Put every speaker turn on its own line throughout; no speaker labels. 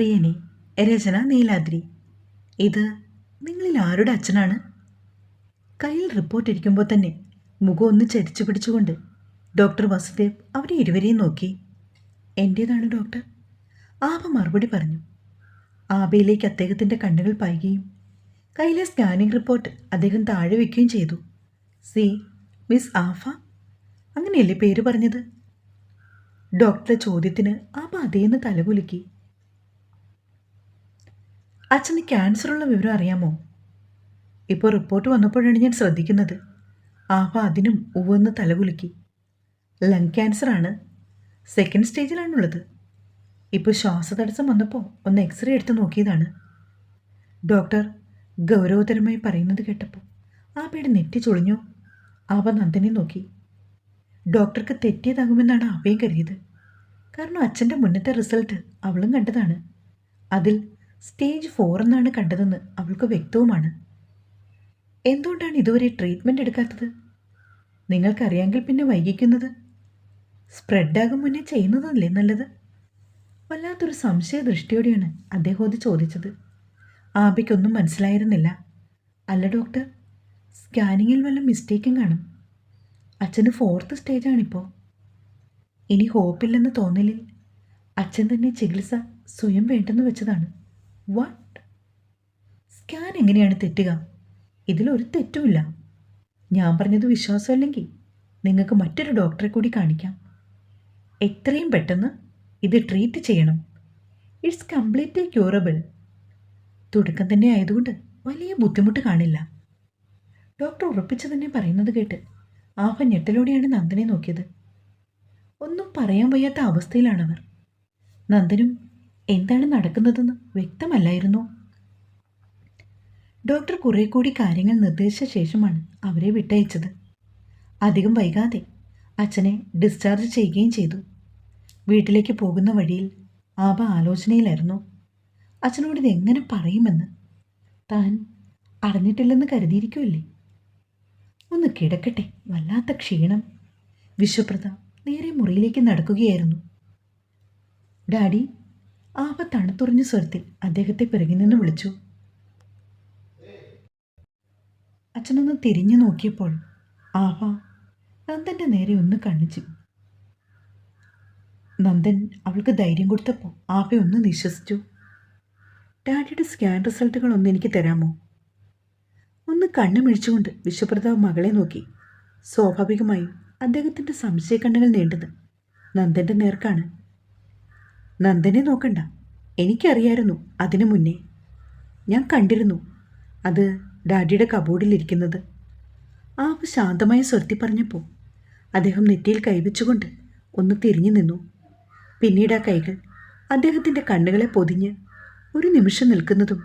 പ്രിയനെ രചന നീലാദ്രി. ഇത് നിങ്ങളിൽ ആരുടെ അച്ഛനാണ്? കയ്യിൽ റിപ്പോർട്ട് ഇരിക്കുമ്പോൾ തന്നെ മുഖം ഒന്ന് ചരിച്ചു പിടിച്ചുകൊണ്ട് ഡോക്ടർ വസുദേവ് അവരെ ഇരുവരെയും നോക്കി. എന്റേതാണ് ഡോക്ടർ ആപ മറുപടി പറഞ്ഞു. ആബയിലേക്ക് അദ്ദേഹത്തിന്റെ കണ്ണുകൾ പായുകയും കയ്യിലെ സ്കാനിംഗ് റിപ്പോർട്ട് അദ്ദേഹം താഴെ വയ്ക്കുകയും ചെയ്തു. സി മിസ് ആഫ? അങ്ങനെയല്ലേ പേര് പറഞ്ഞത്? ഡോക്ടറുടെ ചോദ്യത്തിന് ആപ അതേന്ന് തലകുലുക്കി. അച്ഛന് ക്യാൻസറുള്ള വിവരം അറിയാമോ? ഇപ്പോൾ റിപ്പോർട്ട് വന്നപ്പോഴാണ് ഞാൻ ശ്രദ്ധിക്കുന്നത്. ആഹാ അതിനും ഉവ്വെന്ന് തലകുലുക്കി. ലങ് ക്യാൻസറാണ്. സെക്കൻഡ് സ്റ്റേജിലാണുള്ളത്. ഇപ്പോൾ ശ്വാസതടസ്സം വന്നപ്പോൾ ഒന്ന് എക്സ്റേ എടുത്ത് നോക്കിയതാണ്. ഡോക്ടർ ഗൗരവതരമായി പറയുന്നത് കേട്ടപ്പോൾ ആ പേട് നെറ്റി ചുളിഞ്ഞു. ആവ നന്ദനെ നോക്കി. ഡോക്ടർക്ക് തെറ്റിയതാകുമെന്നാണ് അവയും കരുതിയത്. കാരണം അച്ഛന്റെ മുന്നത്തെ റിസൾട്ട് അവളും കണ്ടതാണ്. അതിൽ സ്റ്റേജ് ഫോർ എന്നാണ് കണ്ടതെന്ന് അവൾക്ക് വ്യക്തവുമാണ്. എന്തുകൊണ്ടാണ് ഇതുവരെ ട്രീറ്റ്മെന്റ് എടുക്കാത്തത്? നിങ്ങൾക്കറിയാമെങ്കിൽ പിന്നെ വൈകിക്കുന്നത്. സ്പ്രെഡാകും മുന്നേ ചെയ്യുന്നതല്ലേ നല്ലത്? വല്ലാത്തൊരു സംശയ ദൃഷ്ടിയോടെയാണ് അദ്ദേഹം അത് ചോദിച്ചത്. ആബയ്ക്കൊന്നും മനസ്സിലായിരുന്നില്ല. അല്ല ഡോക്ടർ സ്കാനിങ്ങിൽ വല്ല മിസ്റ്റേക്കും കാണും. അച്ഛന് ഫോർത്ത് സ്റ്റേജാണിപ്പോൾ ഇനി ഹോപ്പില്ലെന്ന് തോന്നലിൽ അച്ഛൻ തന്നെ ചികിത്സ സ്വയം വേണ്ടെന്ന് വെച്ചതാണ്. വാട്ട് സ്കാൻ എങ്ങനെയാണ് തെറ്റുക? ഇതിലൊരു തെറ്റുമില്ല. ഞാൻ പറഞ്ഞത് വിശ്വാസമല്ലെങ്കിൽ നിങ്ങൾക്ക് മറ്റൊരു ഡോക്ടറെ കൂടി കാണിക്കാം. എത്രയും പെട്ടെന്ന് ഇത് ട്രീറ്റ് ചെയ്യണം. ഇറ്റ്സ് കംപ്ലീറ്റ്ലി ക്യൂറബിൾ തുടക്കം തന്നെ ആയതുകൊണ്ട് വലിയ ബുദ്ധിമുട്ട് കാണില്ല. ഡോക്ടർ ഉറപ്പിച്ചു തന്നെ പറയുന്നത് കേട്ട് ആഹ ഞെട്ടലോടെയാണ് നന്ദനെ നോക്കിയത്. ഒന്നും പറയാൻ വയ്യാത്ത അവസ്ഥയിലാണവർ. നന്ദനും എന്താണ് നടക്കുന്നതെന്ന് വ്യക്തമല്ലായിരുന്നു? ഡോക്ടർ കുറെ കൂടി കാര്യങ്ങൾ നിർദ്ദേശിച്ച ശേഷമാണ് അവരെ വിട്ടയച്ചത്. അധികം വൈകാതെ അച്ഛനെ ഡിസ്ചാർജ് ചെയ്യുകയും ചെയ്തു. വീട്ടിലേക്ക് പോകുന്ന വഴിയിൽ ആബ ആലോചനയിലായിരുന്നു. അച്ഛനോട് ഇതെങ്ങനെ പറയുമെന്ന് താൻ അറിഞ്ഞിട്ടില്ലെന്ന് കരുതിയിരിക്കുമല്ലേ ഒന്ന് കിടക്കട്ടെ വല്ലാത്ത ക്ഷീണം. വിശ്വപ്രത നേരെ മുറിയിലേക്ക് നടക്കുകയായിരുന്നു. ഡാഡി ആവ തണുത്തുറഞ്ഞ സ്വരത്തിൽ അദ്ദേഹത്തെ പിറകിൽ നിന്ന് വിളിച്ചു. അച്ഛനൊന്ന് തിരിഞ്ഞു നോക്കിയപ്പോൾ ആവ നന്ദന്റെ നേരെ ഒന്ന് കണ്ണിച്ചു. നന്ദൻ അവൾക്ക് ധൈര്യം കൊടുത്തപ്പോൾ ആവ ഒന്ന് നിശ്വസിച്ചു. ഡാഡിയുടെ സ്കാൻ റിസൾട്ടുകൾ ഒന്ന് എനിക്ക് തരാമോ? ഒന്ന് കണ്ണു മിഴിച്ചുകൊണ്ട് വിശ്വപ്രതാവ് മകളെ നോക്കി. സ്വാഭാവികമായും അദ്ദേഹത്തിന്റെ സംശയക്കണ്ണുകൾ നീണ്ടത് നന്ദന്റെ നേർക്കാണ് നന്ദനെ നോക്കണ്ട. എനിക്കറിയായിരുന്നു അതിനു മുന്നേ. ഞാൻ കണ്ടിരുന്നു അത് ഡാഡിയുടെ കബോർഡിലിരിക്കുന്നത്. ആ ശാന്തമായ സ്വരത്തി പറഞ്ഞപ്പോൾ അദ്ദേഹം നെറ്റിയിൽ കൈവച്ചുകൊണ്ട് ഒന്ന് തിരിഞ്ഞു നിന്നു. പിന്നീട് ആ കൈകൾ അദ്ദേഹത്തിന്റെ കണ്ണുകളെ പൊതിഞ്ഞ് ഒരു നിമിഷം നിൽക്കുന്നതും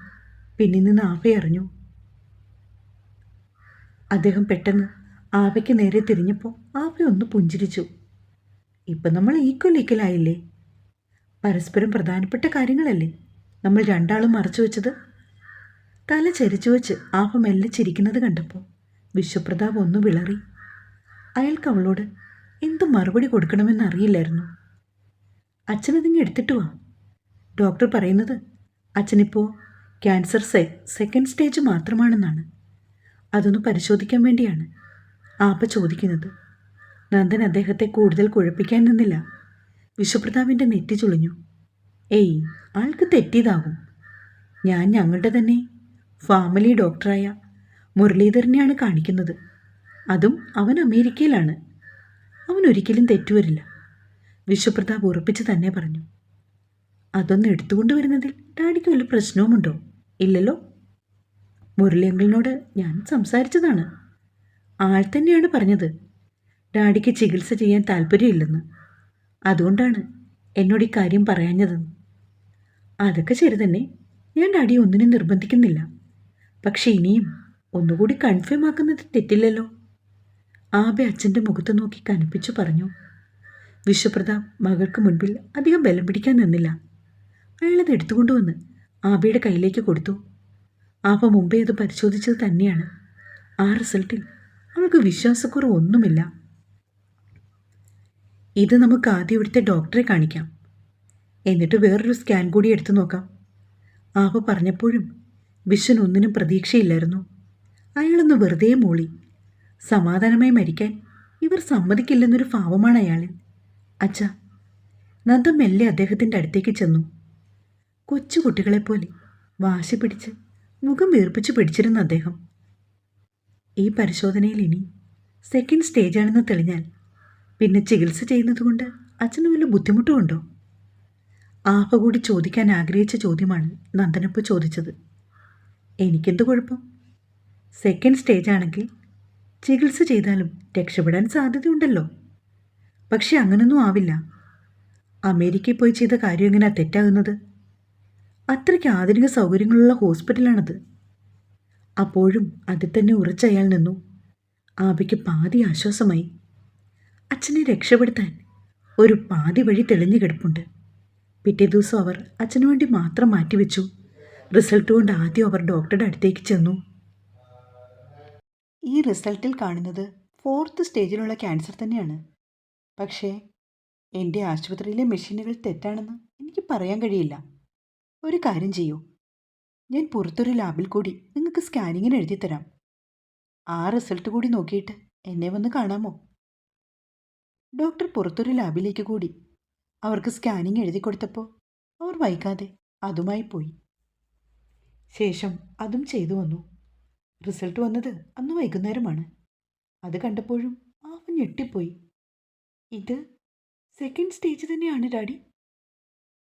പിന്നിൽ നിന്ന് ആവയറിഞ്ഞു അദ്ദേഹം പെട്ടെന്ന് ആവയ്ക്ക് നേരെ തിരിഞ്ഞപ്പോൾ ആവ ഒന്ന് പുഞ്ചിരിച്ചു. ഇപ്പം നമ്മൾ ഈക്വൽ ഈക്വലായില്ലേ പരസ്പരം പ്രധാനപ്പെട്ട കാര്യങ്ങളല്ലേ? നമ്മൾ രണ്ടാളും മറച്ചു വെച്ചത്? തല ചരിച്ചു വെച്ച് ആപ്പ മെല്ലെ കണ്ടപ്പോൾ വിശ്വപ്രതാപ് ഒന്ന് വിളറി. അയാൾക്ക് അവളോട് എന്ത് മറുപടി കൊടുക്കണമെന്ന് അറിയില്ലായിരുന്നു. അച്ഛനതിങ്ങ് എടുത്തിട്ട് വാ. ഡോക്ടർ പറയുന്നത് അച്ഛനിപ്പോൾ ക്യാൻസർ സെ സെക്കൻഡ് സ്റ്റേജ് മാത്രമാണെന്നാണ്. അതൊന്ന് പരിശോധിക്കാൻ വേണ്ടിയാണ്. ആപ്പ ചോദിക്കുന്നത്. നന്ദൻ അദ്ദേഹത്തെ കൂടുതൽ കുഴപ്പിക്കാൻ നിന്നില്ല. വിശ്വപ്രതാപിന്റെ നെറ്റി ചുളിഞ്ഞു. ഏയ് ആൾക്ക് തെറ്റിയതാകും. ഞാൻ ഞങ്ങളുടെ തന്നെ ഫാമിലി ഡോക്ടറായ മുരളീധരനെയാണ് കാണിക്കുന്നത്. അതും അവൻ അമേരിക്കയിലാണ്. അവൻ ഒരിക്കലും തെറ്റുവരില്ല വിശ്വപ്രതാപ് ഉറപ്പിച്ച് തന്നെ പറഞ്ഞു. അതൊന്ന് എടുത്തുകൊണ്ട് വരുന്നതിൽ ഡാഡിക്ക് വല്ല പ്രശ്നവുമുണ്ടോ? ഇല്ലല്ലോ? മുരളി അങ്കിളിനോട് ഞാൻ സംസാരിച്ചതാണ്. ആൾ തന്നെയാണ് പറഞ്ഞത്. ഡാഡിക്ക് ചികിത്സ ചെയ്യാൻ താല്പര്യമില്ലെന്ന്. അതുകൊണ്ടാണ് എന്നോട് ഈ കാര്യം പറയാഞ്ഞതെന്ന് അതൊക്കെ ശരി തന്നെ. ഞാൻ അടി ഒന്നിനും നിർബന്ധിക്കുന്നില്ല. പക്ഷെ ഇനിയും ഒന്നുകൂടി കൺഫേം ആക്കുന്നത് തെറ്റില്ലല്ലോ. ആബെ അച്ഛന്റെ മുഖത്ത് നോക്കി കനപ്പിച്ചു പറഞ്ഞു. വിശ്വപ്രതാപ് മകൾക്ക് മുൻപിൽ അധികം ബലം പിടിക്കാൻ നിന്നില്ല. അയാളത് എടുത്തുകൊണ്ടുവന്ന് ആബയുടെ കയ്യിലേക്ക് കൊടുത്തു. ആബ മുമ്പേ അത് പരിശോധിച്ചത് തന്നെയാണ്. ആ റിസൾട്ടിൽ അവൾക്ക് വിശ്വാസക്കുറവ് ഒന്നുമില്ല ഇത് നമുക്ക് ആദ്യം ഇവിടുത്തെ ഡോക്ടറെ കാണിക്കാം. എന്നിട്ട് വേറൊരു സ്കാൻ കൂടി എടുത്തു നോക്കാം. ആവ പറഞ്ഞപ്പോഴും വിശ്വൻ ഒന്നിനും പ്രതീക്ഷയില്ലായിരുന്നു. അയാളൊന്ന് വെറുതെ മൂളി. സമാധാനമായി മരിക്കാൻ ഇവർ സമ്മതിക്കില്ലെന്നൊരു ഭാവമാണ് അയാളിൽ അച്ഛ നന്ദ മെല്ലെ അദ്ദേഹത്തിന്റെ അടുത്തേക്ക് ചെന്നു. കൊച്ചുകുട്ടികളെപ്പോലെ വാശി പിടിച്ച് മുഖം വീർപ്പിച്ച് പിടിച്ചിരുന്ന അദ്ദേഹം. ഈ പരിശോധനയിൽ ഇനി സെക്കൻഡ് സ്റ്റേജാണെന്ന് തെളിഞ്ഞാൽ പിന്നെ ചികിത്സ ചെയ്യുന്നതുകൊണ്ട് അച്ഛന് വല്ല ബുദ്ധിമുട്ടുമുണ്ടോ ആപ കൂടി ചോദിക്കാൻ ആഗ്രഹിച്ച ചോദ്യമാണ് നന്ദനപ്പ് ചോദിച്ചത്. എനിക്കെന്ത് കുഴപ്പം? സെക്കൻഡ് സ്റ്റേജ് ആണെങ്കിൽ ചികിത്സ ചെയ്താലും രക്ഷപ്പെടാൻ സാധ്യതയുണ്ടല്ലോ. പക്ഷെ അങ്ങനൊന്നും ആവില്ല. അമേരിക്കയിൽ പോയി ചെയ്ത കാര്യം എങ്ങനെയാ തെറ്റാകുന്നത്? അത്രയ്ക്ക് ആധുനിക സൗകര്യങ്ങളുള്ള ഹോസ്പിറ്റലാണത്. അപ്പോഴും അതിൽ തന്നെ ഉറച്ചയാൾ നിന്നു. ആബയ്ക്ക് പാതി ആശ്വാസമായി. അച്ഛനെ രക്ഷപ്പെടുത്താൻ ഒരു പാതി വഴി തെളിഞ്ഞു കിടപ്പുണ്ട്. പിറ്റേ ദിവസം അവർ അച്ഛനു വേണ്ടി മാത്രം മാറ്റിവെച്ചു. റിസൾട്ട് കൊണ്ട് ആദ്യം അവർ ഡോക്ടറുടെ അടുത്തേക്ക് ചെന്നു. ഈ റിസൾട്ടിൽ കാണുന്നത് ഫോർത്ത് സ്റ്റേജിലുള്ള ക്യാൻസർ തന്നെയാണ്. പക്ഷേ എന്റെ ആശുപത്രിയിലെ മെഷീനുകൾ തെറ്റാണെന്ന് എനിക്ക് പറയാൻ കഴിയില്ല. ഒരു കാര്യം ചെയ്യൂ. ഞാൻ പുറത്തൊരു ലാബിൽ കൂടി നിങ്ങൾക്ക് സ്കാനിങ്ങിന് എഴുതി തരാം ആ റിസൾട്ട് കൂടി നോക്കിയിട്ട് എന്നെ വന്ന് കാണാമോ? ഡോക്ടർ പുറത്തൊരു ലാബിലേക്ക് കൂടി. അവർക്ക് സ്കാനിങ് എഴുതി കൊടുത്തപ്പോൾ അവർ വൈകാതെ അതുമായി പോയി. ശേഷം അതും ചെയ്തു വന്നു. റിസൾട്ട് വന്നത് അന്ന് വൈകുന്നേരമാണ്. അത് കണ്ടപ്പോഴും അവൻ ഞെട്ടിപ്പോയി. ഇത് സെക്കൻഡ് സ്റ്റേജ് തന്നെയാണ് ഡാഡി.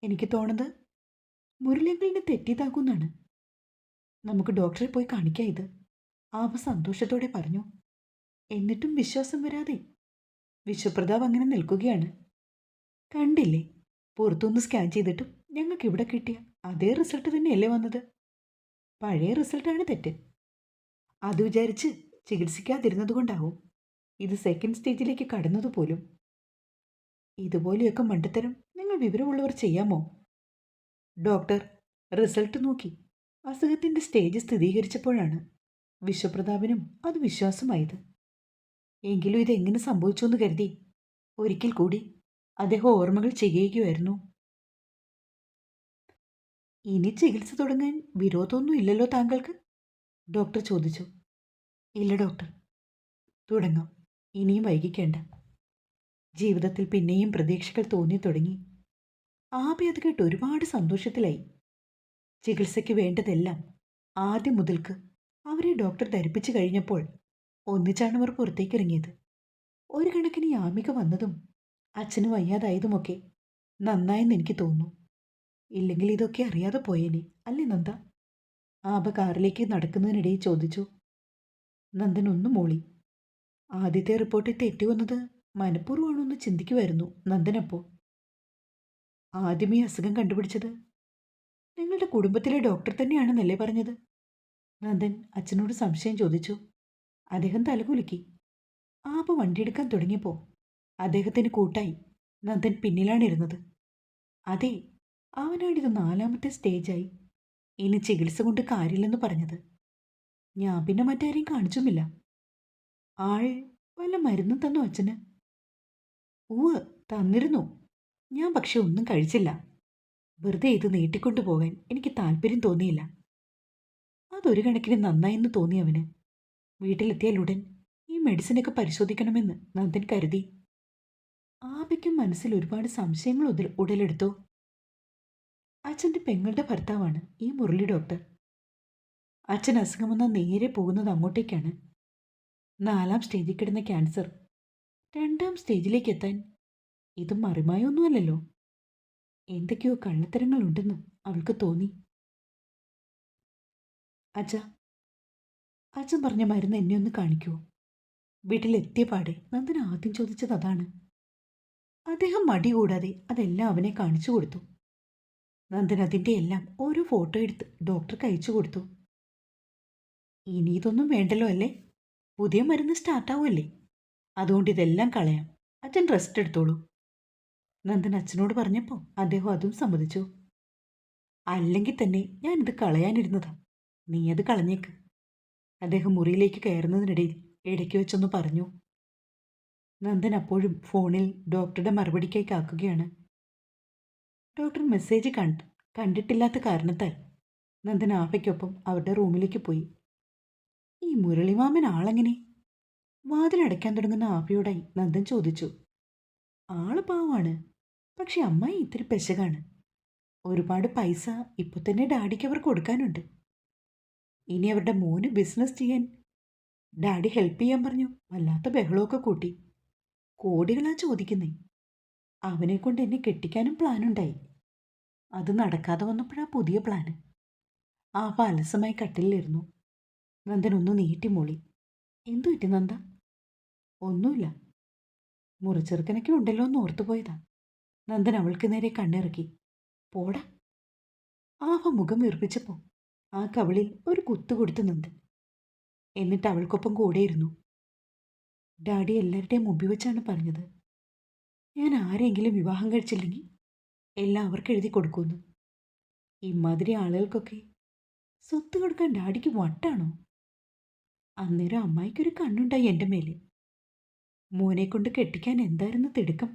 എനിക്ക് തോന്നുന്നത് മുരളിയങ്കളിനെ തെറ്റിയതാക്കുന്നാണ്. നമുക്ക് ഡോക്ടറെ പോയി കാണിക്കാം ഇത്. ആവ സന്തോഷത്തോടെ പറഞ്ഞു. എന്നിട്ടും വിശ്വാസം വരാതെ വിശ്വപ്രതാപ് അങ്ങനെ നിൽക്കുകയാണ്. കണ്ടില്ലേ? പുറത്തുനിന്ന് സ്കാൻ ചെയ്തിട്ടും ഞങ്ങൾക്ക് ഇവിടെ കിട്ടിയ അതേ റിസൾട്ട് തന്നെയല്ലേ വന്നത്? പഴയ റിസൾട്ടാണ് തെറ്റ്. അത് വിചാരിച്ച് ചികിത്സിക്കാതിരുന്നതുകൊണ്ടാവും ഇത് സെക്കൻഡ് സ്റ്റേജിലേക്ക് കടന്നതുപോലും ഇതുപോലെയൊക്കെ മണ്ടത്തരം നിങ്ങൾ വിവരമുള്ളവർ ചെയ്യാമോ? ഡോക്ടർ റിസൾട്ട് നോക്കി. അസുഖത്തിന്റെ സ്റ്റേജ് സ്ഥിരീകരിച്ചപ്പോഴാണ് വിശ്വപ്രതാപിനും അത് വിശ്വാസമായത്. എങ്കിലും ഇതെങ്ങനെ സംഭവിച്ചു എന്ന് കരുതി. ഒരിക്കൽ കൂടി അദ്ദേഹം ഓർമ്മകൾ ചെയ്യുകയായിരുന്നു. ഇനി ചികിത്സ തുടങ്ങാൻ വിരോധമൊന്നും ഇല്ലല്ലോ താങ്കൾക്ക്? ഡോക്ടർ ചോദിച്ചു. ഇല്ല ഡോക്ടർ. തുടങ്ങാം. ഇനിയും വൈകിക്കേണ്ട. ജീവിതത്തിൽ പിന്നെയും പ്രതീക്ഷകൾ തോന്നി തുടങ്ങി. ആബി അത് കേട്ട് ഒരുപാട് സന്തോഷത്തിലായി. ചികിത്സയ്ക്ക് വേണ്ടതെല്ലാം ആദ്യം മുതൽക്ക് അവരെ ഡോക്ടർ ധരിപ്പിച്ചു കഴിഞ്ഞപ്പോൾ ഒന്നിച്ചാണ് അവർ പുറത്തേക്ക് ഇറങ്ങിയത് ഒരു കണക്കിന് യാമിക വന്നതും അച്ഛന് വയ്യാതായതുമൊക്കെ നന്നായെന്ന് എനിക്ക് തോന്നുന്നു. ഇല്ലെങ്കിൽ ഇതൊക്കെ അറിയാതെ പോയേനെ. അല്ലേ നന്ദ? ആബ കാറിലേക്ക് നടക്കുന്നതിനിടയിൽ ചോദിച്ചു. നന്ദൻ ഒന്ന് മൂളി. ആദ്യത്തെ റിപ്പോർട്ടിൽ തെറ്റി വന്നത് മനഃപൂർവമാണെന്ന് ചിന്തിക്കുമായിരുന്നു നന്ദനപ്പോൾ ആദ്യമേ അസുഖം കണ്ടുപിടിച്ചത് നിങ്ങളുടെ കുടുംബത്തിലെ ഡോക്ടർ തന്നെയാണെന്നല്ലേ പറഞ്ഞത്? നന്ദൻ അച്ഛനോട് സംശയം ചോദിച്ചു. അദ്ദേഹം തലകുലുക്കി. ആപ്പ് വണ്ടിയെടുക്കാൻ തുടങ്ങിയപ്പോൾ അദ്ദേഹത്തിന് കൂട്ടായി നന്ദൻ പിന്നിലാണിരുന്നത്. അതെ അവനാണിത് നാലാമത്തെ സ്റ്റേജായി. ഇനി ചികിത്സ കൊണ്ട് കാര്യമില്ലെന്ന് പറഞ്ഞത്. ഞാൻ പിന്നെ മറ്റാരെയും കാണിച്ചുമില്ല. ആൾ വല്ല മരുന്നും തന്നു അച്ഛന്? ഉവ് തന്നിരുന്നു. ഞാൻ പക്ഷെ ഒന്നും കഴിച്ചില്ല. വെറുതെ ഇത് നീട്ടിക്കൊണ്ടു പോകാൻ എനിക്ക് താല്പര്യം തോന്നിയില്ല. അതൊരു കണക്കിന് നന്നായെന്ന് തോന്നി അവന് വീട്ടിലെത്തിയാൽ ഉടൻ ഈ മെഡിസിനൊക്കെ പരിശോധിക്കണമെന്ന് നന്ദൻ കരുതി. ആബയ്ക്കും മനസ്സിൽ ഒരുപാട് സംശയങ്ങൾ ഉതിൽ ഉടലെടുത്തു. അച്ഛന്റെ പെങ്ങളുടെ ഭർത്താവാണ് ഈ മുരളി ഡോക്ടർ അച്ഛൻ അസുഖം വന്നാൽ നേരെ പോകുന്നത് അങ്ങോട്ടേക്കാണ്. നാലാം സ്റ്റേജിൽ കിടന്ന ക്യാൻസർ രണ്ടാം സ്റ്റേജിലേക്ക് എത്താൻ ഇത് മറിമായൊന്നുമല്ലല്ലോ. എന്തൊക്കെയോ കള്ളത്തരങ്ങളുണ്ടെന്ന് അവൾക്ക് തോന്നി. അച്ഛ അച്ഛൻ പറഞ്ഞ മരുന്ന് എന്നെ ഒന്ന് കാണിക്കുമോ വീട്ടിലെത്തിയ പാടെ നന്ദൻ ആദ്യം ചോദിച്ചത് അതാണ്. അദ്ദേഹം മടി കൂടാതെ അതെല്ലാം അവനെ കാണിച്ചു കൊടുത്തു. നന്ദൻ അതിന്റെ എല്ലാം ഓരോ ഫോട്ടോ എടുത്ത് ഡോക്ടർക്ക് അയച്ചു കൊടുത്തു. ഇനി ഇതൊന്നും വേണ്ടല്ലോ അല്ലേ? പുതിയ മരുന്ന് സ്റ്റാർട്ടാവുമല്ലേ? അതുകൊണ്ട് ഇതെല്ലാം കളയാം. അച്ഛൻ റെസ്റ്റ് എടുത്തോളൂ. നന്ദൻ അച്ഛനോട് പറഞ്ഞപ്പോൾ അദ്ദേഹം അതും സമ്മതിച്ചു. അല്ലെങ്കിൽ തന്നെ ഞാനിത് കളയാനിരുന്നതാ. നീ അത് കളഞ്ഞേക്ക്. അദ്ദേഹം മുറിയിലേക്ക് കയറുന്നതിനിടയിൽ ഇടയ്ക്ക് വെച്ചൊന്ന് പറഞ്ഞു. നന്ദൻ അപ്പോഴും ഫോണിൽ ഡോക്ടറുടെ മറുപടിക്കായി കാക്കുകയാണ്. ഡോക്ടർ മെസ്സേജ് കണ്ട് കണ്ടിട്ടില്ലാത്ത കാരണത്താൽ നന്ദൻ ആഫയ്ക്കൊപ്പം അവരുടെ റൂമിലേക്ക് പോയി. ഈ മുരളിമാമൻ ആളെങ്ങനെ? വാതിലടയ്ക്കാൻ തുടങ്ങുന്ന ആഫയോടായി നന്ദൻ ചോദിച്ചു. ആൾ പാവാണ് പക്ഷെ അമ്മായി ഇത്തിരി പെശകാണ്. ഒരുപാട് പൈസ ഇപ്പൊ തന്നെ ഡാഡിക്ക് അവർ കൊടുക്കാനുണ്ട്. ഇനി അവരുടെ മോന് ബിസിനസ് ചെയ്യാൻ. ഡാഡി ഹെൽപ്പ് ചെയ്യാൻ പറഞ്ഞു. വല്ലാത്ത ബഹളമൊക്കെ കൂട്ടി. കോടികളാ ചോദിക്കുന്നേ. അവനെ കൊണ്ട് എന്നെ കെട്ടിക്കാനും പ്ലാനുണ്ടായി അത് നടക്കാതെ വന്നപ്പോഴാ പുതിയ പ്ലാന് ആ പാലസമായി കട്ടിലിരുന്നു നന്ദൻ ഒന്ന് നീട്ടി മൂളി. എന്തു പറ്റി നന്ദ? ഒന്നുമില്ല. മുറിച്ചെറുക്കനൊക്കെ ഉണ്ടല്ലോ എന്ന് ഓർത്തുപോയതാ നന്ദൻ അവൾക്ക് നേരെ കണ്ണിറക്കി. പോടാ. ആവ മുഖം വീർപ്പിച്ചപ്പോ ആ കവിളിൽ ഒരു കുത്തു കൊടുത്തു നന്ദൻ എന്നിട്ട് അവൾക്കൊപ്പം കൂടെയിരുന്നു. ഡാഡി എല്ലാവരുടെയും മുമ്പിൽ വെച്ചാണ് പറഞ്ഞത്. ഞാൻ ആരെങ്കിലും വിവാഹം കഴിച്ചില്ലെങ്കിൽ എല്ലാം അവർക്ക് എഴുതി കൊടുക്കുമെന്ന്. ഇമാതിരി ആളുകൾക്കൊക്കെ സ്വത്ത് കൊടുക്കാൻ ഡാഡിക്ക് വട്ടാണോ? അന്നേരം അമ്മായിക്കൊരു കണ്ണുണ്ടായി എന്റെ മേലെ. മോനെ കൊണ്ട് കെട്ടിക്കാൻ എന്തായിരുന്നു തിടുക്കം?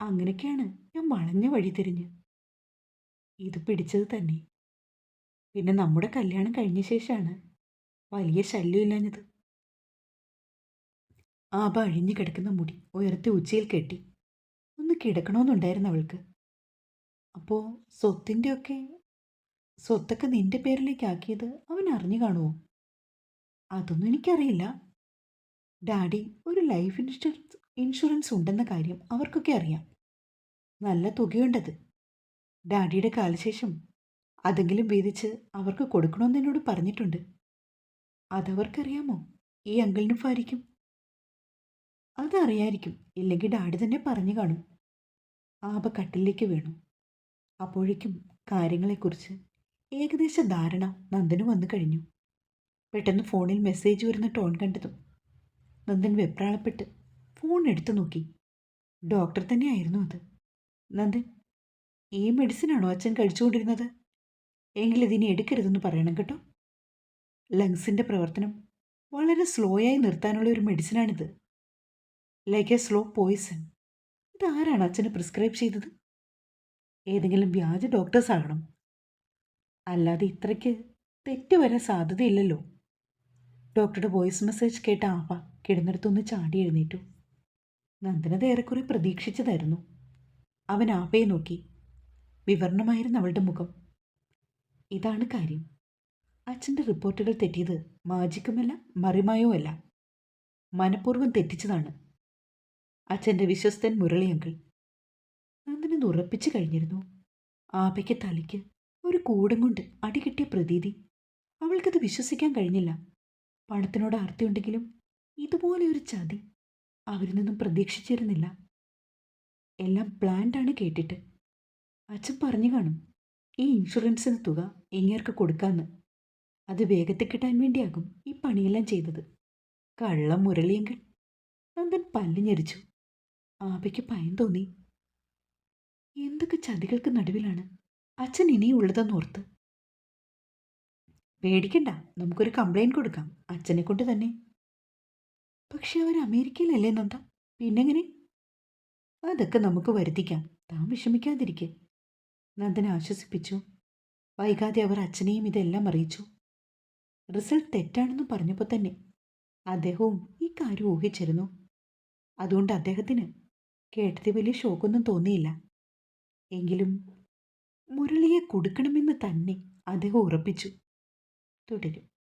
അങ്ങനെയൊക്കെയാണ് ഞാൻ വളഞ്ഞ വഴി തിരിഞ്ഞ്. ഇത് പിടിച്ചത് തന്നെ. പിന്നെ നമ്മുടെ കല്യാണം കഴിഞ്ഞ ശേഷമാണ് വലിയ ശല്യമില്ലാഞ്ഞത്. ആബ അഴിഞ്ഞു കിടക്കുന്ന മുടി ഉയർത്തി ഉച്ചയിൽ കെട്ടി. ഒന്ന് കിടക്കണമെന്നുണ്ടായിരുന്നു അവൾക്ക്. അപ്പോൾ സ്വത്തിന്റെയൊക്കെ സ്വത്തൊക്കെ നിന്റെ പേരിലേക്ക് ആക്കിയത് അവൻ അറിഞ്ഞു കാണുമോ അതൊന്നും എനിക്കറിയില്ല. ഡാഡി ഒരു ലൈഫ് ഇൻഷുറൻസ് ഇൻഷുറൻസ് ഉണ്ടെന്ന കാര്യം അവർക്കൊക്കെ അറിയാം. നല്ല തുകയുണ്ടത്. ഡാഡിയുടെ കാലശേഷം അതെങ്കിലും വീതിച്ച് അവർക്ക് കൊടുക്കണമെന്ന് എന്നോട് പറഞ്ഞിട്ടുണ്ട്. അതവർക്കറിയാമോ? ഈ അങ്കിളിനും ഭാര്യയ്ക്കും. അതറിയായിരിക്കും. ഇല്ലെങ്കിൽ ഡാഡി തന്നെ പറഞ്ഞു കാണും. ആപ കട്ടിലേക്ക് വീണു. അപ്പോഴേക്കും കാര്യങ്ങളെക്കുറിച്ച് ഏകദേശ ധാരണ നന്ദന് വന്നു കഴിഞ്ഞു. പെട്ടെന്ന് ഫോണിൽ മെസ്സേജ് വരുന്ന ടോൺ കണ്ടതും നന്ദൻ വെപ്രാളപ്പെട്ട് ഫോൺ എടുത്തു നോക്കി. ഡോക്ടർ തന്നെയായിരുന്നു അത്. നന്ദൻ ഈ മെഡിസിനാണോ അച്ഛൻ കഴിച്ചുകൊണ്ടിരുന്നത്? എങ്കിൽ ഇതിനെ എടുക്കരുതെന്ന് പറയണം കേട്ടോ. ലങ്സിന്റെ പ്രവർത്തനം വളരെ സ്ലോ ആയി നിർത്താനുള്ള ഒരു മെഡിസിനാണിത് ലൈക്ക് എ സ്ലോ പോയിസൺ ഇതാരാണ് അച്ഛന് പ്രിസ്ക്രൈബ് ചെയ്തത്? ഏതെങ്കിലും വ്യാജ ഡോക്ടേഴ്സ് ആകണം. അല്ലാതെ ഇത്രയ്ക്ക് തെറ്റ് വരാൻ സാധ്യതയില്ലല്ലോ. ഡോക്ടറുടെ വോയിസ് മെസ്സേജ് കേട്ട ആവ കിടന്നിടത്തൊന്ന് ചാടി എഴുന്നേറ്റു. നന്ദനത് ഏറെക്കുറെ പ്രതീക്ഷിച്ചതായിരുന്നു. അവൻ ആപ്പയെ നോക്കി. വിവരണമായിരുന്നു അവളുടെ മുഖം. ഇതാണ് കാര്യം. അച്ഛന്റെ റിപ്പോർട്ടുകൾ തെറ്റിയത് മാജിക്കുമല്ല മറിമായോ അല്ല മനഃപൂർവം തെറ്റിച്ചതാണ്. അച്ഛന്റെ വിശ്വസ്തൻ മുരളിയങ്കൾ. നന്ദനത് ഉറപ്പിച്ചു കഴിഞ്ഞിരുന്നു. ആപയ്ക്ക് തലയ്ക്ക് ഒരു കൂടം കൊണ്ട് അടികിട്ടിയ പ്രതീതി. അവൾക്കത് വിശ്വസിക്കാൻ കഴിഞ്ഞില്ല. പണത്തിനോട് ആർത്തിയുണ്ടെങ്കിലും ഇതുപോലെ ഒരു ചതി അവരിൽ നിന്നും പ്രതീക്ഷിച്ചിരുന്നില്ല. എല്ലാം പ്ലാൻഡാണ് കേട്ടിട്ട്. അച്ഛൻ പറഞ്ഞു കാണും. ഈ ഇൻഷുറൻസിന് തുക ഇങ്ങേർക്ക് കൊടുക്കാന്ന്. അത് വേഗത്തിൽ കിട്ടാൻ വേണ്ടിയാകും ഈ പണിയെല്ലാം ചെയ്തത്. കള്ളം മുരളിയെങ്കിൽ നന്ദൻ പല്ലിഞ്ഞരിച്ചു. ഞെരിച്ചു ആപയ്ക്ക് ഭയം തോന്നി. എന്തൊക്കെ ചതികൾക്ക് നടുവിലാണ് അച്ഛൻ ഇനിയും ഉള്ളതെന്നോർത്ത് പേടിക്കണ്ട നമുക്കൊരു കംപ്ലൈന്റ് കൊടുക്കാം അച്ഛനെ കൊണ്ട് തന്നെ. പക്ഷെ അവർ അമേരിക്കയിലല്ലേ നന്ദ? പിന്നെങ്ങനെ? അതൊക്കെ നമുക്ക് വരുത്തിക്കാം. താൻ വിഷമിക്കാതിരിക്കെ. നന്ദനെ ആശ്വസിപ്പിച്ചു. വൈകാതെ അവർ അച്ഛനെയും ഇതെല്ലാം അറിയിച്ചു. റിസൾട്ട് തെറ്റാണെന്ന് പറഞ്ഞപ്പോൾ തന്നെ അദ്ദേഹവും ഈ കാര്യം ഊഹിച്ചിരുന്നു. അതുകൊണ്ട് അദ്ദേഹത്തിന് കേട്ടത് വലിയ ഷോക്കൊന്നും തോന്നിയില്ല. എങ്കിലും മുരളിയെ കൊടുക്കണമെന്ന് തന്നെ അദ്ദേഹം ഉറപ്പിച്ചു. തുടരും.